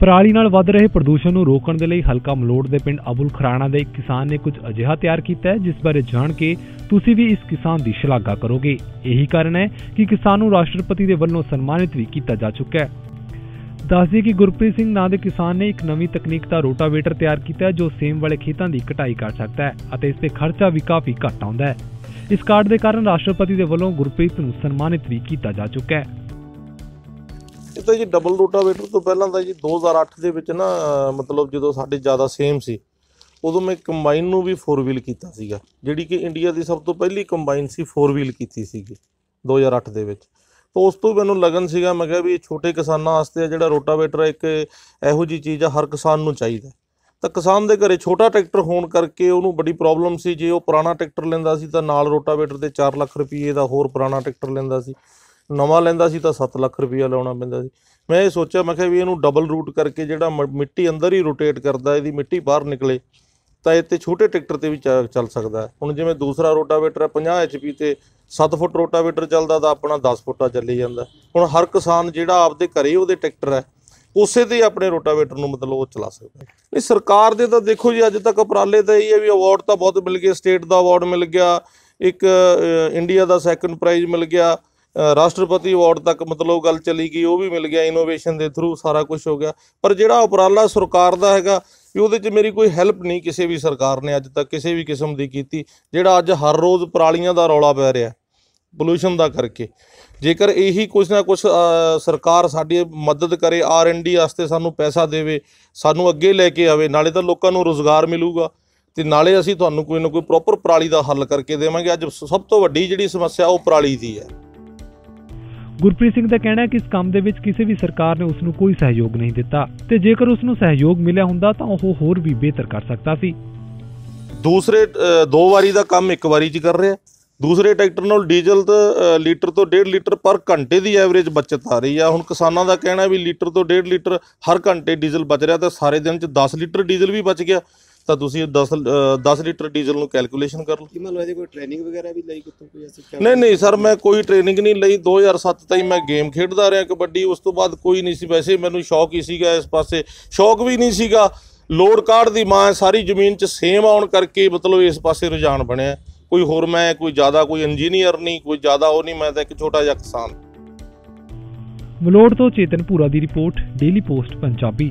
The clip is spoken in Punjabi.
ਪਰਾਲੀ ਨਾਲ ਵੱਧ ਰਹੇ ਪ੍ਰਦੂਸ਼ਣ ਨੂੰ ਰੋਕਣ ਦੇ ਲਈ ਹਲਕਾ ਮਲੋੜ ਦੇ ਪਿੰਡ ਅਬੁਲ ਖਰਾਣਾ ਦੇ ਇੱਕ ਕਿਸਾਨ ਨੇ ਕੁਝ ਅਜਿਹਾ ਤਿਆਰ ਕੀਤਾ ਹੈ, ਜਿਸ ਬਾਰੇ ਜਾਣ ਕੇ ਤੁਸੀਂ ਵੀ ਇਸ ਕਿਸਾਨ ਦੀ ਸ਼ਲਾਘਾ ਕਰੋਗੇ। ਇਹੀ ਕਾਰਨ ਹੈ ਕਿ ਕਿਸਾਨ ਨੂੰ ਰਾਸ਼ਟਰਪਤੀ ਦੇ ਵੱਲੋਂ ਸਨਮਾਨਿਤ ਵੀ ਕੀਤਾ ਜਾ ਚੁੱਕਾ ਹੈ। ਦੱਸਦੇ ਕਿ ਗੁਰਪ੍ਰੀਤ ਸਿੰਘ ਨਾਂ ਦੇ ਕਿਸਾਨ ਨੇ ਇੱਕ ਨਵੀਂ ਤਕਨੀਕ ਦਾ ਰੋਟਾਵੇਟਰ ਤਿਆਰ ਕੀਤਾ ਹੈ, ਜੋ ਸੇਮ ਵਾਲੇ ਖੇਤਾਂ ਦੀ ਕਟਾਈ ਕਰ ਸਕਦਾ ਹੈ ਅਤੇ ਇਸ ਤੇ ਖਰਚਾ ਵੀ ਕਾਫੀ ਘੱਟ ਆਉਂਦਾ ਹੈ। ਇਸ ਕਾਰਡ ਦੇ ਕਾਰਨ ਰਾਸ਼ਟਰਪਤੀ ਦੇ ਵੱਲੋਂ ਗੁਰਪ੍ਰੀਤ ਨੂੰ ਸਨਮਾਨਿਤ ਵੀ ਕੀਤਾ ਜਾ ਚੁੱਕਾ ਹੈ। ਇਹ ਤਾਂ ਜੀ ਡਬਲ ਰੋਟਾਵੇਟਰ ਤੋਂ ਪਹਿਲਾਂ ਤਾਂ ਜੀ 2008 ਦੇ ਵਿੱਚ ਨਾ ਮਤਲਬ ਜਦੋਂ ਸਾਡੇ ਜ਼ਿਆਦਾ ਸੇਮ ਸੀ, ਉਦੋਂ ਮੈਂ ਕੰਬਾਈਨ ਨੂੰ ਵੀ 4 ਵੀਲ ਕੀਤਾ ਸੀਗਾ, ਜਿਹੜੀ ਕਿ ਇੰਡੀਆ ਦੀ ਸਭ ਤੋਂ ਪਹਿਲੀ ਕੰਬਾਈਨ ਸੀ 4 ਵੀਲ ਕੀਤੀ ਸੀਗੀ 2008 ਦੇ ਵਿੱਚ। ਤਾਂ ਉਸ ਤੋਂ ਮੈਨੂੰ ਲਗਨ ਸੀਗਾ, ਮੈਂ ਕਿਹਾ ਵੀ ਛੋਟੇ ਕਿਸਾਨਾਂ ਵਾਸਤੇ ਜਿਹੜਾ ਰੋਟਾਵੇਟਰ ਇੱਕ ਇਹੋ ਜੀ ਚੀਜ਼ ਆ, ਹਰ ਕਿਸਾਨ ਨੂੰ ਚਾਹੀਦਾ ਤਾਂ ਕਿਸਾਨ ਦੇ ਘਰੇ ਛੋਟਾ ਟਰੈਕਟਰ ਹੋਣ ਕਰਕੇ ਉਹਨੂੰ ਬੜੀ ਪ੍ਰੋਬਲਮ ਸੀ, ਜੇ ਉਹ ਪੁਰਾਣਾ ਟਰੈਕਟਰ ਲੈਂਦਾ ਸੀ ਤਾਂ ਨਾਲ ਰੋਟਾਵੇਟਰ ਦੇ 4 ਲੱਖ ਰੁਪਏ ਦਾ ਹੋਰ ਪੁਰਾਣਾ ਟਰੈਕਟਰ ਲੈਂਦਾ ਸੀ। ਨਵਾਂ ਲੈਂਦਾ ਸੀ ਤਾਂ 7 ਲੱਖ ਰੁਪਇਆ ਲਾਉਣਾ ਪੈਂਦਾ ਸੀ। ਮੈਂ ਇਹ ਸੋਚਿਆ, ਮੈਂ ਕਿਹਾ ਵੀ ਇਹਨੂੰ ਡਬਲ ਰੂਟ ਕਰਕੇ ਜਿਹੜਾ ਮ- ਮਿੱਟੀ ਅੰਦਰ ਹੀ ਰੋਟੇਟ ਕਰਦਾ, ਇਹਦੀ ਮਿੱਟੀ ਬਾਹਰ ਨਿਕਲੇ, ਤਾਂ ਇਹ ਤੇ ਛੋਟੇ ਟਰੈਕਟਰ ਤੇ ਵੀ ਚੱਲ ਸਕਦਾ। ਹੁਣ ਜਿਵੇਂ ਦੂਸਰਾ ਰੋਟਾਵੇਟਰ ਹੈ 50 ਐਚਪੀ ਤੇ 7 ਫੁੱਟ ਰੋਟਾਵੇਟਰ ਚੱਲਦਾ ਤਾਂ ਆਪਣਾ 10 ਫੁੱਟਾ ਚੱਲੀ ਜਾਂਦਾ। ਹੁਣ ਹਰ ਕਿਸਾਨ ਜਿਹੜਾ ਆਪਦੇ ਘਰੇ ਉਹਦੇ ਟਰੈਕਟਰ ਹੈ, ਉਸੇ ਤੇ ਆਪਣੇ ਰੋਟਾਵੇਟਰ ਨੂੰ ਮਤਲਬ ਉਹ ਚਲਾ ਸਕਦਾ ਨਹੀਂ, ਸਰਕਾਰ ਦੇ ਤਾਂ ਦੇਖੋ ਜੀ, ਅੱਜ ਤੱਕ ਉਪਰਾਲੇ ਤਾਂ ਇਹ ਹੈ ਵੀ ਅਵਾਰਡ ਤਾਂ ਬਹੁਤ ਮਿਲ ਗਏ ਸਟੇਟ ਦਾ ਅਵਾਰਡ ਮਿਲ ਗਿਆ, ਇੱਕ ਇੰਡੀਆ ਦਾ ਸੈਕੰਡ ਪ੍ਰਾਈਜ਼ ਮਿਲ ਗਿਆ ਰਾਸ਼ਟਰਪਤੀ ਅਵਾਰਡ ਤੱਕ ਮਤਲਬ ਗੱਲ ਚਲੀ ਗਈ, ਉਹ ਵੀ ਮਿਲ ਗਿਆ ਇਨੋਵੇਸ਼ਨ ਦੇ ਥਰੂ ਸਾਰਾ ਕੁਝ ਹੋ ਗਿਆ। ਪਰ ਜਿਹੜਾ ਉਪਰਾਲਾ ਸਰਕਾਰ ਦਾ ਹੈਗਾ, ਵੀ ਉਹਦੇ 'ਚ ਮੇਰੀ ਕੋਈ ਹੈਲਪ ਨਹੀਂ ਕਿਸੇ ਵੀ ਸਰਕਾਰ ਨੇ ਅੱਜ ਤੱਕ ਕਿਸੇ ਵੀ ਕਿਸਮ ਦੀ ਕੀਤੀ, ਜਿਹੜਾ ਅੱਜ ਹਰ ਰੋਜ਼ ਪਰਾਲੀਆਂ ਦਾ ਰੌਲਾ ਪੈ ਰਿਹਾ ਪੋਲੂਸ਼ਨ ਦਾ ਕਰਕੇ। ਜੇਕਰ ਇਹੀ ਕੁਝ ਨਾ ਕੁਝ ਸਰਕਾਰ ਸਾਡੀ ਮਦਦ ਕਰੇ ਆਰ ਐਨ ਡੀ ਵਾਸਤੇ ਸਾਨੂੰ ਪੈਸਾ ਦੇਵੇ, ਸਾਨੂੰ ਅੱਗੇ ਲੈ ਕੇ ਆਵੇ, ਨਾਲੇ ਤਾਂ ਲੋਕਾਂ ਨੂੰ ਰੋਜ਼ਗਾਰ ਮਿਲੂਗਾ, ਤੇ ਨਾਲੇ ਅਸੀਂ ਤੁਹਾਨੂੰ ਕੋਈ ਨਾ ਕੋਈ ਪ੍ਰੋਪਰ ਪਰਾਲੀ ਦਾ ਹੱਲ ਕਰਕੇ ਦੇਵਾਂਗੇ। ਅੱਜ ਸਭ ਤੋਂ ਵੱਡੀ ਜਿਹੜੀ ਸਮੱਸਿਆ ਉਹ ਪਰਾਲੀ ਦੀ ਹੈ। ਗੁਰਪ੍ਰੀਤ ਸਿੰਘ ਦਾ ਕਹਿਣਾ ਹੈ ਕਿ ਇਸ ਕੰਮ ਦੇ ਵਿੱਚ ਕਿਸੇ ਵੀ ਸਰਕਾਰ ਨੇ ਉਸ ਨੂੰ ਕੋਈ ਸਹਿਯੋਗ ਨਹੀਂ ਦਿੱਤਾ ਤੇ ਜੇਕਰ ਉਸ ਨੂੰ ਸਹਿਯੋਗ ਮਿਲਿਆ ਹੁੰਦਾ ਤਾਂ ਉਹ ਹੋਰ ਵੀ ਬਿਹਤਰ ਕਰ ਸਕਦਾ ਸੀ। ਦੂਸਰੇ ਦੋ ਵਾਰੀ ਦਾ ਕੰਮ ਇੱਕ ਵਾਰੀ 'ਚ ਕਰ ਰਿਹਾ। ਦੂਸਰੇ ਟਰੈਕਟਰ ਨਾਲ ਡੀਜ਼ਲ ਤੋਂ ਲੀਟਰ ਤੋਂ 1.5 ਲੀਟਰ ਪਰ ਘੰਟੇ ਦੀ ਐਵਰੇਜ ਬਚਤ ਆ ਰਹੀ ਆ। ਹੁਣ ਕਿਸਾਨਾਂ ਦਾ ਕਹਿਣਾ ਵੀ ਲੀਟਰ ਤੋਂ 1.5 ਲੀਟਰ ਹਰ ਘੰਟੇ ਡੀਜ਼ਲ ਬਚ ਰਿਹਾ ਤਾਂ ਸਾਰੇ ਦਿਨ 'ਚ 10 ਲੀਟਰ ਡੀਜ਼ਲ ਵੀ ਬਚ ਗਿਆ। ਤਾਂ ਤੁਸੀਂ 10 10 ਲੀਟਰ ਡੀਜ਼ਲ ਨੂੰ ਕੈਲਕੂਲੇਸ਼ਨ ਕਰ ਲਓ। ਕੀ ਮੰਨ ਲਓ ਇਹਦੀ ਕੋਈ ਟ੍ਰੇਨਿੰਗ ਵਗੈਰਾ ਵੀ ਲਈ ਕਿਤੋਂ ਕੋਈ ਐਸੀ ਨਹੀਂ ਨਹੀਂ ਸਰ ਮੈਂ ਕੋਈ ਟ੍ਰੇਨਿੰਗ ਨਹੀਂ ਲਈ। 2007 ਤਾਈਂ ਮੈਂ ਗੇਮ ਖੇਡਦਾ ਰਿਹਾ ਕਬੱਡੀ ਉਸ ਤੋਂ ਬਾਅਦ ਕੋਈ ਨਹੀਂ ਸੀ। ਵੈਸੇ ਮੈਨੂੰ ਸ਼ੌਕ ਹੀ ਸੀਗਾ ਇਸ ਪਾਸੇ। ਸ਼ੌਕ ਵੀ ਨਹੀਂ ਸੀਗਾ। ਲੋਡ ਕਾਰਡ ਦੀ ਮਾਂ ਹੈ, ਸਾਰੀ ਜ਼ਮੀਨ 'ਚ ਸੇਮ ਆਉਣ ਕਰਕੇ ਮਤਲਬ ਇਸ ਪਾਸੇ ਰੁਝਾਨ ਬਣਿਆ। ਕੋਈ ਹੋਰ ਮੈਂ ਕੋਈ ਜ਼ਿਆਦਾ ਕੋਈ ਇੰਜੀਨੀਅਰ ਨਹੀਂ ਕੋਈ ਜ਼ਿਆਦਾ ਉਹ ਨਹੀਂ। ਮੈਂ ਤਾਂ ਇੱਕ ਛੋਟਾ ਜਿਹਾ ਕਿਸਾਨ। ਮਲੋੜ ਤੋਂ ਚੇਤਨ ਭੂਰਾ ਦੀ ਰਿਪੋਰਟ ਡੇਲੀ ਪੋਸਟ ਪੰਜਾਬੀ